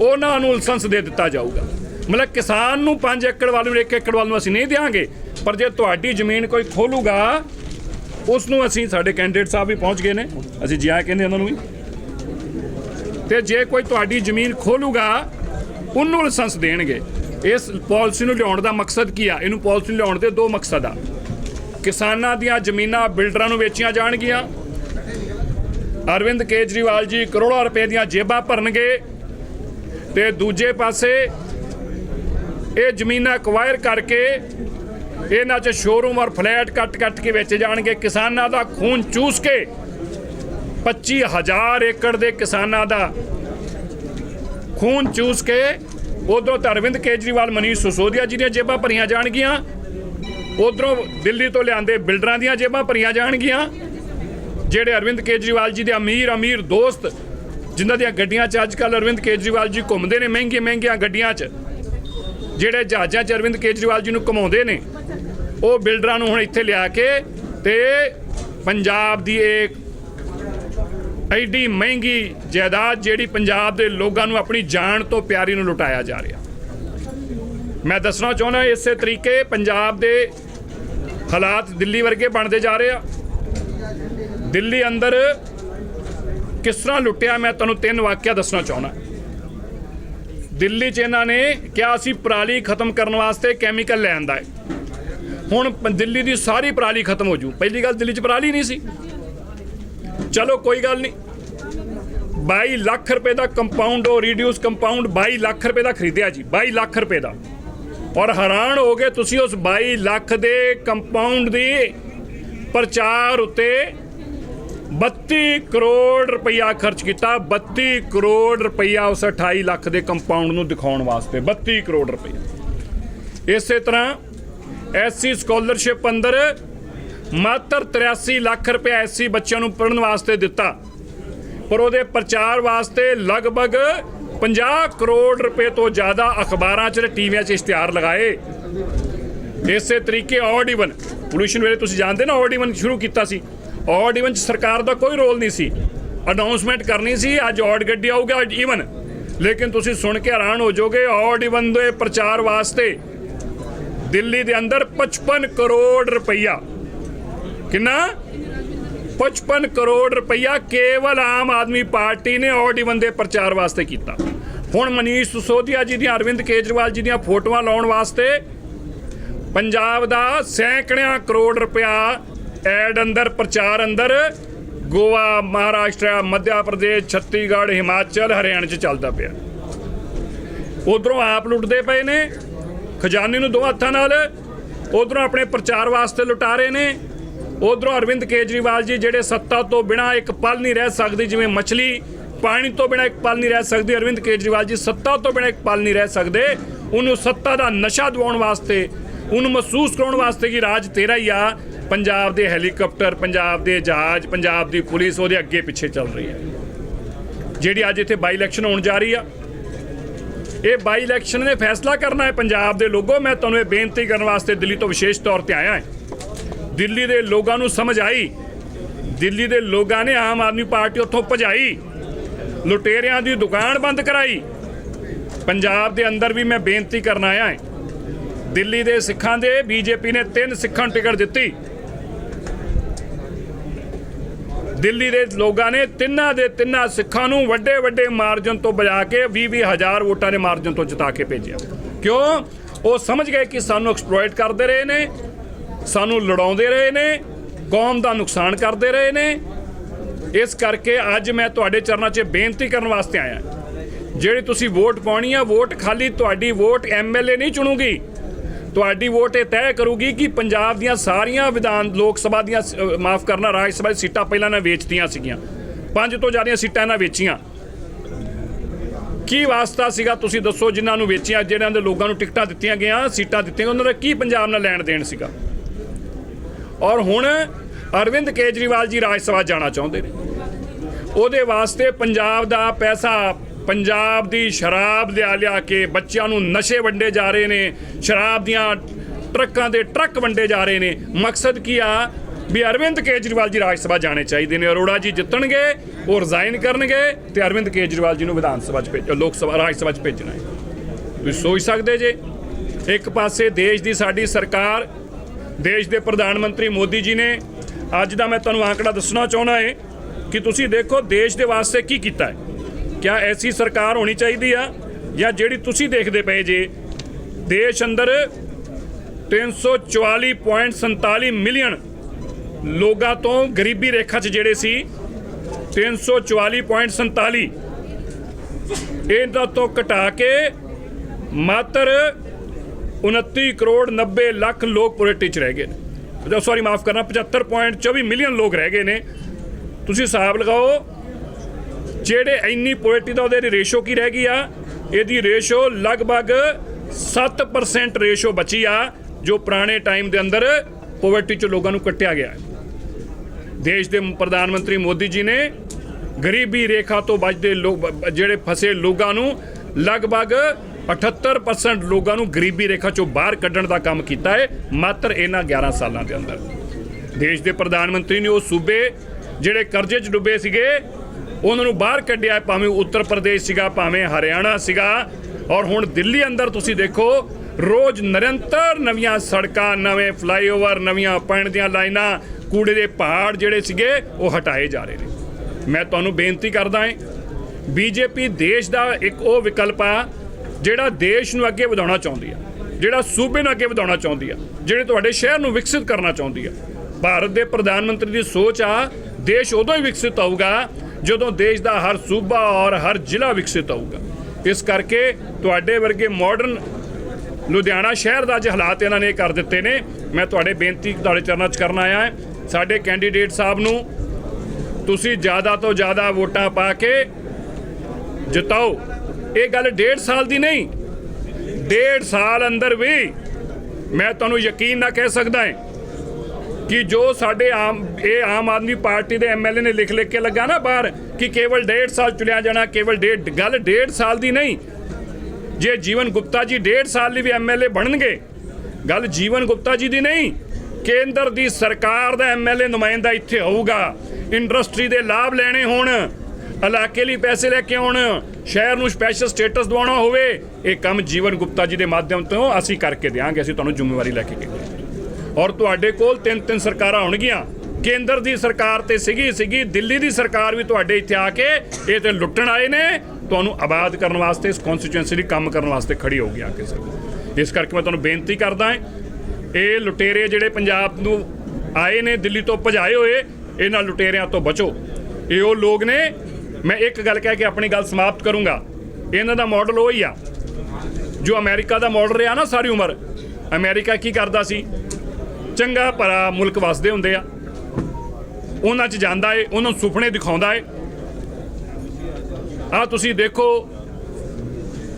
ਉਹਨਾਂ ਨੂੰ ਲਾਇਸੈਂਸ ਦੇ ਦਿੱਤਾ ਜਾਊਗਾ। ਮਤਲਬ ਕਿਸਾਨ ਨੂੰ 5 ਏਕੜ ਵਾਲੇ ਨੂੰ 1 ਏਕੜ ਵਾਲੇ ਨੂੰ ਅਸੀਂ ਨਹੀਂ ਦੇਵਾਂਗੇ ਪਰ ਜੇ ਤੁਹਾਡੀ ਜ਼ਮੀਨ ਕੋਈ ਖੋਲੂਗਾ, ਉਸ ਨੂੰ ਅਸੀਂ ਸਾਡੇ ਕੈਂਡੀਡੇਟ ਸਾਹਿਬ ਵੀ ਪਹੁੰਚ ਗਏ ਨੇ। ਅਸੀਂ ਜੀ ਕਹਿੰਦੇ ਉਹਨਾਂ ਨੂੰ ਵੀ। ਤੇ ਜੇ ਕੋਈ ਤੁਹਾਡੀ ਜ਼ਮੀਨ ਖੋਲੂਗਾ, ਉਹਨੂੰ ਲਾਇਸੈਂਸ ਦੇਣਗੇ। ਇਸ ਪਾਲਿਸੀ ਨੂੰ ਲਿਆਉਣ ਦਾ ਮਕਸਦ ਕੀ ਆ? ਇਹਨੂੰ ਪਾਲਿਸੀ ਲਿਆਉਣ ਦੇ ਦੋ ਮਕਸਦ ਆ। ਕਿਸਾਨਾਂ ਦੀਆਂ ਜ਼ਮੀਨਾਂ ਬਿਲਡਰਾਂ ਨੂੰ ਵੇਚੀਆਂ ਜਾਣਗੀਆਂ। ਅਰਵਿੰਦ ਕੇਜਰੀਵਾਲ ਜੀ ਕਰੋੜਾਂ ਰੁਪਏ ਦੀਆਂ ਜੇਬਾਂ ਭਰਨਗੇ। ਤੇ ਦੂਜੇ ਪਾਸੇ ਇਹ ਜ਼ਮੀਨਾਂ ਅਕਵਾਇਰ ਕਰਕੇ ਇਹਨਾਂ 'ਚ ਸ਼ੋਰੂਮ ਔਰ ਫਲੈਟ ਕੱਟ-ਕੱਟ ਕੇ ਵੇਚੇ ਜਾਣਗੇ। ਕਿਸਾਨਾਂ ਦਾ ਖੂਨ ਚੂਸ ਕੇ 25000 ਏਕੜ ਦੇ ਕਿਸਾਨਾਂ ਦਾ ਖੂਨ ਚੂਸ ਕੇ ਉਧਰੋਂ ਅਰਵਿੰਦ ਕੇਜਰੀਵਾਲ, ਮਨੀਸ਼ ਸਿਸੋਦੀਆ ਜੀ ਦੀਆਂ ਜੇਬਾਂ ਭਰੀਆਂ ਜਾਣਗੀਆਂ। ਉਧਰੋਂ ਦਿੱਲੀ ਤੋਂ ਲਿਆਂਦੇ ਬਿਲਡਰਾਂ ਦੀਆਂ ਜੇਬਾਂ ਭਰੀਆਂ ਜਾਣਗੀਆਂ। ਜਿਹੜੇ ਅਰਵਿੰਦ ਕੇਜਰੀਵਾਲ ਜੀ ਦੇ ਅਮੀਰ ਅਮੀਰ ਦੋਸਤ ਜਿਨ੍ਹਾਂ ਦੀਆਂ ਗੱਡੀਆਂ 'ਚ ਅੱਜ ਕੱਲ ਅਰਵਿੰਦ ਕੇਜਰੀਵਾਲ ਜੀ ਘੁੰਮਦੇ ਨੇ, ਮਹਿੰਗੀਆਂ ਮਹਿੰਗੀਆਂ ਗੱਡੀਆਂ 'ਚ। ਜਿਹੜੇ ਜਹਾਜ਼ਾਂ 'ਚ ਅਰਵਿੰਦ ਕੇਜਰੀਵਾਲ ਜੀ ਨੂੰ ਘੁਮਾਉਂਦੇ ਨੇ, ਉਹ ਬਿਲਡਰਾਂ ਨੂੰ ਹੁਣ ਇੱਥੇ ਲਿਆ ਕੇ ਤੇ ਪੰਜਾਬ ਦੀ ਇੱਕ ਐਡੀ ਮਹਿੰਗੀ ਜਾਇਦਾਦ ਜਿਹੜੀ ਪੰਜਾਬ ਦੇ ਲੋਕਾਂ ਨੂੰ ਆਪਣੀ ਜਾਨ ਤੋਂ ਪਿਆਰੀ ਨੂੰ ਲੁਟਾਇਆ ਜਾ ਰਿਹਾ। ਮੈਂ ਦੱਸਣਾ ਚਾਹੁੰਦਾ ਇਸੇ ਤਰੀਕੇ ਪੰਜਾਬ ਦੇ ਹਾਲਾਤ ਦਿੱਲੀ ਵਰਗੇ ਬਣਦੇ ਜਾ ਰਹੇ ਆ। ਦਿੱਲੀ ਅੰਦਰ ਕਿਸ ਤਰ੍ਹਾਂ ਲੁੱਟਿਆ, ਮੈਂ ਤੁਹਾਨੂੰ ਤਿੰਨ ਵਾਕਿਆ ਦੱਸਣਾ ਚਾਹੁੰਦਾ। ਦਿੱਲੀ 'ਚ ਇਹਨਾਂ ਨੇ ਕਿਹਾ ਅਸੀਂ ਪਰਾਲੀ ਖਤਮ ਕਰਨ ਵਾਸਤੇ ਕੈਮੀਕਲ ਲੈ ਆਂਦਾ ਹੈ। ਹੁਣ ਦਿੱਲੀ ਦੀ ਸਾਰੀ ਪਰਾਲੀ ਖਤਮ ਹੋ ਜੂ। ਪਹਿਲੀ ਗੱਲ ਦਿੱਲੀ 'ਚ ਪਰਾਲੀ ਨਹੀਂ ਸੀ। ਚਲੋ ਕੋਈ ਗੱਲ ਨਹੀਂ। 22 ਲੱਖ ਰੁਪਏ ਦਾ ਕੰਪਾਊਂਡ ਉਹ ਰੀਡਿਊਸ ਕੰਪਾਊਂਡ 22 ਲੱਖ ਰੁਪਏ ਦਾ ਖਰੀਦਿਆ ਜੀ 22 ਲੱਖ ਰੁਪਏ ਦਾ। ਔਰ ਹੈਰਾਨ ਹੋ ਗਏ ਤੁਸੀਂ ਉਸ 22 ਲੱਖ ਦੇ ਕੰਪਾਊਂਡ ਦੀ ਪ੍ਰਚਾਰ ਉੱਤੇ 32 ਕਰੋੜ ਰੁਪਇਆ ਖਰਚ ਕੀਤਾ। 32 ਕਰੋੜ ਰੁਪਇਆ ਉਸ 28 ਲੱਖ ਦੇ ਕੰਪਾਊਂਡ ਨੂੰ ਦਿਖਾਉਣ ਵਾਸਤੇ। 32 ਕਰੋੜ ਰੁਪਇਆ ਇਸੇ ਤਰ੍ਹਾਂ ਐਸਸੀ ਸਕਾਲਰਸ਼ਿਪ ਅੰਦਰ ਮਾਤਰ 83 ਲੱਖ ਰੁਪਇਆ ਐਸਸੀ ਬੱਚਿਆਂ ਨੂੰ ਪੜ੍ਹਨ ਵਾਸਤੇ ਦਿੱਤਾ। ਪਰ ਉਹਦੇ ਪ੍ਰਚਾਰ ਵਾਸਤੇ ਲਗਭਗ 50 ਕਰੋੜ ਰੁਪਏ ਤੋਂ ਜ਼ਿਆਦਾ ਅਖਬਾਰਾਂ 'ਚ ਤੇ ਟੀਵੀਆਂ 'ਚ ਇਸ਼ਤਿਹਾਰ ਲਗਾਏ। ਇਸੇ ਤਰੀਕੇ ਆਡ ਇਵਨ ਪੋਲੂਸ਼ਨ ਵੇਲੇ ਤੁਸੀਂ ਜਾਣਦੇ ਨਾ ਆਡ ਇਵਨ ਸ਼ੁਰੂ ਕੀਤਾ ਸੀ। ਆਡ ਇਵਨ ਸਰਕਾਰ ਦਾ ਕੋਈ ਰੋਲ ਨਹੀਂ ਸੀ। ਅਨਾਉਂਸਮੈਂਟ ਕਰਨੀ ਸੀ, ਅੱਜ ਔਡ ਗੱਡੀ ਆਊਗਾ ਇਵਨ ਲੇਕਿਨ ਤੁਸੀਂ ਸੁਣ ਕੇ ਹੈਰਾਨ ਹੋ ਜਾਓਗੇ ਆਡ ਇਵਨ ਦੇ ਪ੍ਰਚਾਰ ਵਾਸਤੇ ਦਿੱਲੀ ਦੇ ਅੰਦਰ 55 ਕਰੋੜ ਰੁਪਈਆ। ਕਿੰਨਾ? 55 ਕਰੋੜ ਰੁਪਈਆ ਕੇਵਲ ਆਮ ਆਦਮੀ ਪਾਰਟੀ ਨੇ ਔਡ ਇਵਨ ਦੇ ਪ੍ਰਚਾਰ ਵਾਸਤੇ ਕੀਤਾ। ਹੁਣ ਮਨੀਸ਼ ਸਿਸੋਦੀਆ ਜੀ ਦੀਆਂ, ਅਰਵਿੰਦ ਕੇਜਰੀਵਾਲ ਜੀ ਦੀਆਂ ਫੋਟੋਆਂ ਲਾਉਣ ਵਾਸਤੇ ਪੰਜਾਬ ਦਾ ਸੈਂਕੜਿਆਂ ਕਰੋੜ ਰੁਪਇਆ ਐਡ ਅੰਦਰ, ਪ੍ਰਚਾਰ ਅੰਦਰ, ਗੋਆ, ਮਹਾਰਾਸ਼ਟਰ ਮੱਧ ਪ੍ਰਦੇਸ਼, ਛੱਤੀਸਗੜ੍ਹ, ਹਿਮਾਚਲ, ਹਰਿਆਣਾ 'ਚ ਚੱਲਦਾ ਪਿਆ। ਉਧਰੋਂ ਆਪ ਲੁੱਟਦੇ ਪਏ ਨੇ, ਖਜ਼ਾਨੇ ਨੂੰ ਦੋ ਹੱਥਾਂ ਨਾਲ, ਉਧਰੋਂ ਆਪਣੇ ਪ੍ਰਚਾਰ ਵਾਸਤੇ ਲੁਟਾ ਰਹੇ ਨੇ, ਉਧਰੋਂ ਅਰਵਿੰਦ ਕੇਜਰੀਵਾਲ ਜੀ ਜਿਹੜੇ ਸੱਤਾ ਤੋਂ ਬਿਨਾ ਇੱਕ ਪਲ ਨਹੀਂ ਰਹਿ ਸਕਦੀ, ਜਿਵੇਂ ਮੱਛਲੀ ਪਾਣੀ ਤੋਂ ਬਿਨਾ ਇੱਕ ਪਲ ਨਹੀਂ ਰਹਿ ਸਕਦੀ, ਅਰਵਿੰਦ ਕੇਜਰੀਵਾਲ ਜੀ ਸੱਤਾ ਤੋਂ ਬਿਨਾ ਇੱਕ ਪਲ ਨਹੀਂ ਰਹਿ ਸਕਦੇ, ਉਹਨੂੰ ਸੱਤਾ ਦਾ ਨਸ਼ਾ ਦਿਵਾਉਣ ਵਾਸਤੇ, ਉਹਨੂੰ ਮਹਿਸੂਸ ਕਰਾਉਣ ਵਾਸਤੇ ਕਿ ਰਾਜ ਤੇਰਾ ਹੀ ਆ ਪੰਜਾਬ ਦੇ ਹੈਲੀਕਾਪਟਰ, ਪੰਜਾਬ ਦੇ ਜਹਾਜ਼, ਪੰਜਾਬ ਦੀ ਪੁਲਿਸ ਉਹਦੇ ਅੱਗੇ ਪਿੱਛੇ ਚੱਲ ਰਹੀ ਹੈ। ਜਿਹੜੀ ਅੱਜ ਇੱਥੇ ਬਾਈ ਇਲੈਕਸ਼ਨ ਹੋਣ ਜਾ ਰਹੀ ਆ, ਇਹ ਬਾਈ ਇਲੈਕਸ਼ਨ ਨੇ ਫੈਸਲਾ ਕਰਨਾ ਹੈ ਪੰਜਾਬ ਦੇ ਲੋਗੋ। ਮੈਂ ਤੁਹਾਨੂੰ ਇਹ ਬੇਨਤੀ ਕਰਨ ਵਾਸਤੇ ਦਿੱਲੀ ਤੋਂ ਵਿਸ਼ੇਸ਼ ਤੌਰ ਤੇ ਆਇਆ ਹਾਂ। ਦਿੱਲੀ ਦੇ ਲੋਕਾਂ ਨੂੰ ਸਮਝ ਆਈ। ਦਿੱਲੀ ਦੇ ਲੋਕਾਂ ਨੇ ਆਮ ਆਦਮੀ ਪਾਰਟੀ ਉੱਥੋਂ ਭਜਾਈ। ਲੁਟੇਰਿਆਂ ਦੀ ਦੁਕਾਨ ਬੰਦ ਕਰਾਈ। ਪੰਜਾਬ ਦੇ ਅੰਦਰ ਵੀ ਮੈਂ ਬੇਨਤੀ ਕਰਨ ਆਇਆ ਹਾਂ। ਦਿੱਲੀ ਦੇ ਸਿੱਖਾਂ ਦੇ, ਬੀਜੇਪੀ ਨੇ ਤਿੰਨ ਸਿੱਖਾਂ ਨੂੰ ਟਿਕਟ ਦਿੱਤੀ। ਦਿੱਲੀ ਦੇ ਲੋਕਾਂ ਨੇ ਤਿੰਨਾਂ ਦੇ ਤਿੰਨਾਂ ਸਿੱਖਾਂ ਨੂੰ ਵੱਡੇ ਵੱਡੇ ਮਾਰਜਨ ਤੋਂ ਬਜਾ ਕੇ 20 ਹਜ਼ਾਰ ਵੋਟਾਂ ਦੇ ਮਾਰਜਨ ਤੋਂ ਜਿਤਾ ਕੇ ਭੇਜਿਆ। ਕਿਉਂ? ਉਹ ਸਮਝ ਗਏ ਕਿ ਸਾਨੂੰ ਐਕਸਪਲੋਇਟ ਕਰਦੇ ਰਹੇ ਨੇ, ਸਾਨੂੰ ਲੜਾਉਂਦੇ ਰਹੇ ਨੇ, ਕੌਮ ਦਾ ਨੁਕਸਾਨ ਕਰਦੇ ਰਹੇ ਨੇ। ਇਸ ਕਰਕੇ ਅੱਜ ਮੈਂ ਤੁਹਾਡੇ ਚਰਨਾਂ 'ਚ ਬੇਨਤੀ ਕਰਨ ਵਾਸਤੇ ਆਇਆ। ਜਿਹੜੀ ਤੁਸੀਂ ਵੋਟ ਪਾਉਣੀ ਆ, ਵੋਟ ਖਾਲੀ ਤੁਹਾਡੀ ਵੋਟ ਐਮਐਲਏ ਨਹੀਂ ਚੁਣੂਗੀ। ਤੁਹਾਡੀ ਵੋਟ ਇਹ ਤੈਅ ਕਰੂਗੀ ਕਿ ਪੰਜਾਬ ਦੀਆਂ ਸਾਰੀਆਂ ਵਿਧਾਨ ਲੋਕ ਸਭਾ ਦੀਆਂ ਮਾਫ ਕਰਨਾ, ਰਾਜ ਸਭਾ ਦੀ ਸੀਟਾਂ ਪਹਿਲਾਂ ਨਾ ਵੇਚਤੀਆਂ ਸੀਗੀਆਂ। ਪੰਜ ਤੋਂ ਜ਼ਿਆਦਾ ਸੀਟਾਂ ਇਹਨਾਂ ਵੇਚੀਆਂ। ਕੀ ਵਾਸਤਾ ਸੀਗਾ ਤੁਸੀਂ ਦੱਸੋ ਜਿਨ੍ਹਾਂ ਨੂੰ ਵੇਚੀਆਂ ਜਿਹੜਿਆਂ ਦੇ ਲੋਕਾਂ ਨੂੰ ਟਿਕਟਾਂ ਦਿੱਤੀਆਂ ਗਈਆਂ, ਸੀਟਾਂ ਦਿੱਤੀਆਂ, ਉਹਨਾਂ ਦਾ ਕੀ ਪੰਜਾਬ ਨਾਲ ਲੈਣ ਦੇਣ ਸੀਗਾ? ਔਰ ਹੁਣ ਅਰਵਿੰਦ ਕੇਜਰੀਵਾਲ ਜੀ ਰਾਜ ਸਭਾ ਜਾਣਾ ਚਾਹੁੰਦੇ ਨੇ। ਉਹਦੇ ਵਾਸਤੇ ਪੰਜਾਬ ਦਾ ਪੈਸਾ ਪੰਜਾਬ ਦੀ ਸ਼ਰਾਬ ਲਿਆ ਲਿਆ ਕੇ ਬੱਚਿਆਂ ਨੂੰ ਨਸ਼ੇ ਵੰਡੇ ਜਾ ਰਹੇ ਨੇ, ਸ਼ਰਾਬ ਦੀਆਂ ਟਰੱਕਾਂ ਦੇ ਟਰੱਕ ਵੰਡੇ ਜਾ ਰਹੇ ਨੇ। ਮਕਸਦ ਕੀ ਆ? ਵੀ ਅਰਵਿੰਦ ਕੇਜਰੀਵਾਲ ਜੀ ਰਾਜ ਸਭਾ ਜਾਣੇ ਚਾਹੀਦੇ ਨੇ। ਅਰੋੜਾ ਜੀ ਜਿੱਤਣਗੇ, ਉਹ ਰਿਜ਼ਾਈਨ ਕਰਨਗੇ ਤੇ ਅਰਵਿੰਦ ਕੇਜਰੀਵਾਲ ਜੀ ਨੂੰ ਵਿਧਾਨ ਸਭਾ ਚ ਭੇਜ, ਲੋਕ ਸਭਾ, ਰਾਜ ਸਭਾ ਚ ਭੇਜਣਾ ਹੈ। ਤੁਸੀਂ ਸੋਚ ਸਕਦੇ ਜੇ? ਇੱਕ ਪਾਸੇ ਦੇਸ਼ ਦੀ ਸਾਡੀ ਸਰਕਾਰ, ਦੇਸ਼ ਦੇ ਪ੍ਰਧਾਨ ਮੰਤਰੀ ਮੋਦੀ ਜੀ ਨੇ, ਅੱਜ ਦਾ ਮੈਂ ਤੁਹਾਨੂੰ ਆંકੜਾ ਦੱਸਣਾ ਚਾਹੁੰਦਾ ਏ ਕਿ ਤੁਸੀਂ ਦੇਖੋ, ਦੇਸ਼ ਦੇ ਵਾਸਤੇ ਕੀ ਕੀਤਾ ਹੈ? ਕਿਆ ਐਸੀ ਸਰਕਾਰ ਹੋਣੀ ਚਾਹੀਦੀ ਆ? ਜਾਂ ਜਿਹੜੀ ਤੁਸੀਂ ਦੇਖਦੇ ਪਏ ਜੇ, ਦੇਸ਼ ਅੰਦਰ 344.47 ਮਿਲੀਅਨ ਲੋਕਾਂ ਤੋਂ ਗਰੀਬੀ ਰੇਖਾ 'ਚ ਜਿਹੜੇ ਸੀ 344.47 ਇਹਨਾਂ ਤੋਂ ਘਟਾ ਕੇ ਮਾਤਰ 29 ਕਰੋੜ 90 ਲੱਖ ਲੋਕ ਪੋਵਰਟੀ 'ਚ ਰਹਿ ਗਏ ਨੇ। ਸੌਰੀ ਮਾਫ ਕਰਨਾ 75.24 ਮਿਲੀਅਨ ਲੋਕ ਰਹਿ ਗਏ ਨੇ। ਤੁਸੀਂ ਹਿਸਾਬ ਲਗਾਓ ਜਿਹੜੇ ਇੰਨੀ ਪੋਵਰਟੀ ਦਾ ਉਹਦੇ ਰੇਸ਼ੋ ਕੀ ਰਹਿ ਗਈ ਆ? ਇਹਦੀ ਰੇਸ਼ੋ ਲਗਭਗ 7% ਰੇਸ਼ੋ ਬਚੀ ਆ, ਜੋ ਪੁਰਾਣੇ ਟਾਈਮ ਦੇ ਅੰਦਰ ਪੋਵਰਟੀ 'ਚ ਲੋਕਾਂ ਨੂੰ ਕੱਟਿਆ ਗਿਆ ਦੇਸ਼ ਦੇ ਪ੍ਰਧਾਨ ਮੰਤਰੀ ਮੋਦੀ ਜੀ ਨੇ ਗਰੀਬੀ ਰੇਖਾ ਤੋਂ ਬਚਦੇ ਲੋਕ ਜਿਹੜੇ ਫਸੇ ਲੋਕਾਂ ਨੂੰ ਲਗਭਗ 78% ਲੋਕਾਂ ਨੂੰ ਗਰੀਬੀ ਰੇਖਾ ਚੋਂ ਬਾਹਰ ਕੱਢਣ ਦਾ ਕੰਮ ਕੀਤਾ ਹੈ, ਮਾਤਰ ਇਹਨਾਂ 11 ਸਾਲਾਂ ਦੇ ਅੰਦਰ। ਦੇਸ਼ ਦੇ ਪ੍ਰਧਾਨ ਮੰਤਰੀ ਨੇ ਉਹ ਸੂਬੇ ਜਿਹੜੇ ਕਰਜ਼ੇ 'ਚ ਡੁੱਬੇ ਸੀਗੇ ਉਹਨਾਂ ਨੂੰ ਬਾਹਰ ਕੱਢਿਆ ਭਾਵੇਂ ਉੱਤਰ ਪ੍ਰਦੇਸ਼ ਸੀਗਾ, ਭਾਵੇਂ ਹਰਿਆਣਾ ਸੀਗਾ। ਔਰ ਹੁਣ ਦਿੱਲੀ ਅੰਦਰ ਤੁਸੀਂ ਦੇਖੋ, ਰੋਜ਼ ਨਿਰੰਤਰ ਨਵੀਆਂ ਸੜਕਾਂ, ਨਵੇਂ ਫਲਾਈਓਵਰ ਨਵੀਆਂ ਪੈਣ ਦੀਆਂ ਲਾਈਨਾਂ, ਕੂੜੇ ਦੇ ਪਹਾੜ ਜਿਹੜੇ ਸੀਗੇ, ਉਹ ਹਟਾਏ ਜਾ ਰਹੇ ਨੇ। ਮੈਂ ਤੁਹਾਨੂੰ ਬੇਨਤੀ ਕਰਦਾ ਹਾਂ, ਬੀਜੇਪੀ ਦੇਸ਼ ਦਾ ਇੱਕ ਉਹ ਵਿਕਲਪ ਆ, ਜਿਹੜਾ ਦੇਸ਼ ਨੂੰ ਅੱਗੇ ਵਧਾਉਣਾ ਚਾਹੁੰਦੀ ਆ, ਜਿਹੜਾ ਸੂਬੇ ਨੂੰ ਅੱਗੇ ਵਧਾਉਣਾ ਚਾਹੁੰਦੀ ਆ, ਜਿਹੜੇ ਤੁਹਾਡੇ ਸ਼ਹਿਰ ਨੂੰ ਵਿਕਸਿਤ ਕਰਨਾ ਚਾਹੁੰਦੀ ਆ। ਭਾਰਤ ਦੇ ਪ੍ਰਧਾਨ ਮੰਤਰੀ ਦੀ ਸੋਚ ਆ, ਦੇਸ਼ ਉਦੋਂ ਹੀ ਵਿਕਸਿਤ ਹੋਊਗਾ ਜਦੋਂ ਦੇਸ਼ ਦਾ ਹਰ ਸੂਬਾ ਔਰ ਹਰ ਜ਼ਿਲ੍ਹਾ ਵਿਕਸਿਤ ਹੋਊਗਾ। ਇਸ ਕਰਕੇ ਤੁਹਾਡੇ ਵਰਗੇ ਮਾਡਰਨ ਲੁਧਿਆਣਾ ਸ਼ਹਿਰ ਦਾ ਅੱਜ ਹਾਲਾਤ ਇਹਨਾਂ ਨੇ ਕਰ ਦਿੱਤੇ ਨੇ। ਮੈਂ ਤੁਹਾਡੇ ਬੇਨਤੀ ਤੁਹਾਡੇ ਚਰਨਾਂ 'ਚ ਕਰਨ ਆਇਆ ਸਾਡੇ ਕੈਂਡੀਡੇਟ ਸਾਹਿਬ ਨੂੰ ਤੁਸੀਂ ਜ਼ਿਆਦਾ ਤੋਂ ਜ਼ਿਆਦਾ ਵੋਟਾਂ ਪਾ ਕੇ ਜਿਤਾਓ। ਇਹ ਗੱਲ ਡੇਢ ਸਾਲ ਦੀ ਨਹੀਂ, ਡੇਢ ਸਾਲ ਅੰਦਰ ਵੀ ਮੈਂ ਤੁਹਾਨੂੰ ਯਕੀਨ ਨਾ ਕਹਿ ਸਕਦਾ ਹਾਂ ਕਿ ਜੋ ਸਾਡੇ ਆਮ, ਇਹ ਆਮ ਆਦਮੀ ਪਾਰਟੀ ਦੇ ਐਮਐਲਏ ਨੇ ਲਿਖ ਲਿਖ ਕੇ ਲੱਗਾ ਨਾ ਬਾਹਰ ਕਿ ਕੇਵਲ ਡੇਢ ਸਾਲ ਚੁਣਿਆ ਜਾਣਾ, ਕੇਵਲ ਡੇਢ, ਗੱਲ ਡੇਢ ਸਾਲ ਦੀ ਨਹੀਂ। ਜੇ ਜੀਵਨ ਗੁਪਤਾ ਜੀ ਡੇਢ ਸਾਲ ਲਈ ਵੀ ਐਮਐਲਏ ਬਣਨਗੇ, ਗੱਲ ਜੀਵਨ ਗੁਪਤਾ ਜੀ ਦੀ ਨਹੀਂ। ਕੇਂਦਰ ਦੀ ਸਰਕਾਰ ਦਾ ਐਮਐਲਏ ਨੁਮਾਇੰਦਾ ਇੱਥੇ ਹੋਊਗਾ। ਇੰਡਸਟਰੀ ਦੇ ਲਾਭ ਲੈਣੇ ਹੋਣ, ਇਲਾਕੇ ਲਈ ਪੈਸੇ ਲੈ ਕੇ ਆਉਣ, ਸ਼ਹਿਰ ਨੂੰ ਸਪੈਸ਼ਲ ਸਟੇਟਸ ਦਵਾਉਣਾ ਹੋਵੇ, ਇਹ ਕੰਮ ਜੀਵਨ ਗੁਪਤਾ ਜੀ ਦੇ ਮਾਧਿਅਮ ਤੋਂ ਅਸੀਂ ਕਰਕੇ ਦਿਆਂਗੇ, ਅਸੀਂ ਤੁਹਾਨੂੰ ਜ਼ਿੰਮੇਵਾਰੀ ਲੈ ਕੇ ਗਏ ਔਰ ਤੁਹਾਡੇ ਕੋਲ ਤਿੰਨ ਤਿੰਨ ਸਰਕਾਰਾਂ ਹੋਣਗੀਆਂ ਕੇਂਦਰ ਦੀ ਸਰਕਾਰ ਤੇ ਸੀਗੀ ਸੀਗੀ, ਦਿੱਲੀ ਦੀ ਸਰਕਾਰ ਵੀ ਤੁਹਾਡੇ ਇੱਥੇ ਆ ਕੇ ਇਹ ਤੇ ਲੁੱਟਣ ਆਏ ਨੇ। ਤੁਹਾਨੂੰ ਆਬਾਦ ਕਰਨ ਵਾਸਤੇ, ਇਸ ਕਨਸਟੀਚੁਐਂਸੀ ਲਈ ਕੰਮ ਕਰਨ ਵਾਸਤੇ ਖੜੀ ਹੋ ਗਿਆ ਕਿਸੇ ਇਸ ਕਰਕੇ ਮੈਂ ਤੁਹਾਨੂੰ ਬੇਨਤੀ ਕਰਦਾ ਹਾਂ, ਇਹ ਲੁਟੇਰੇ ਜਿਹੜੇ ਪੰਜਾਬ ਨੂੰ ਆਏ ਨੇ, ਦਿੱਲੀ ਤੋਂ ਭਜਾਏ ਹੋਏ, ਇਹਨਾਂ ਲੁਟੇਰਿਆਂ ਤੋਂ ਬਚੋ। ਇਹ ਉਹ ਲੋਕ ਨੇ, ਮੈਂ ਇੱਕ ਗੱਲ ਕਹਿ ਕੇ ਆਪਣੀ ਗੱਲ ਸਮਾਪਤ ਕਰੂੰਗਾ। ਇਹਨਾਂ ਦਾ ਮਾਡਲ ਉਹ ਹੀ ਆ। ਜੋ ਅਮਰੀਕਾ ਦਾ ਮਾਡਲ ਰਿਹਾ ਨਾ ਸਾਰੀ ਉਮਰ, ਅਮਰੀਕਾ ਕੀ ਕਰਦਾ ਸੀ? ਚੰਗਾ ਭਲਾ ਮੁਲਕ ਵਸਦੇ ਹੁੰਦੇ ਆ। ਉਹਨਾਂ 'ਚ ਜਾਂਦਾ ਏ, ਉਹਨਾਂ ਨੂੰ ਸੁਪਨੇ ਦਿਖਾਉਂਦਾ ਏ। ਆ ਤੁਸੀਂ ਦੇਖੋ,